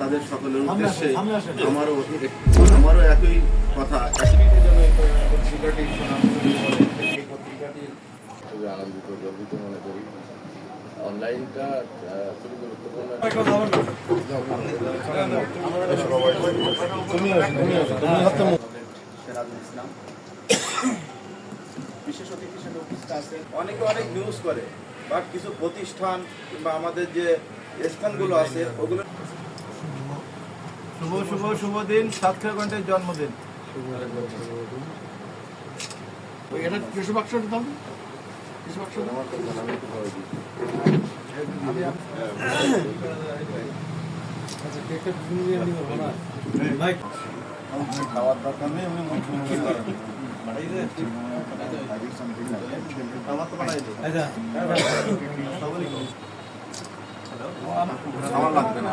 তাদের সকলের উদ্দেশ্যে আমারও আমারও একই কথা খুবই আনন্দিত গর্বিত মনে করি। অনলাইনটা আহ, খুবই গুরুত্বপূর্ণ। ইসলাম বিশেষ অতিথি হিসেবে উপস্থিত আছেন। অনেকে অনেক নিউজ করে বাট কিছু প্রতিষ্ঠান কিংবা আমাদের যে স্থানগুলো আছে ওগুলো শুভ শুভ শুভ দিন সাতক্ষীরা কণ্ঠের জন্মদিন। এটা দাম বাক্স। ভাই খাওয়ার দরকার নেই আমি আমার। আচ্ছা লাগবে না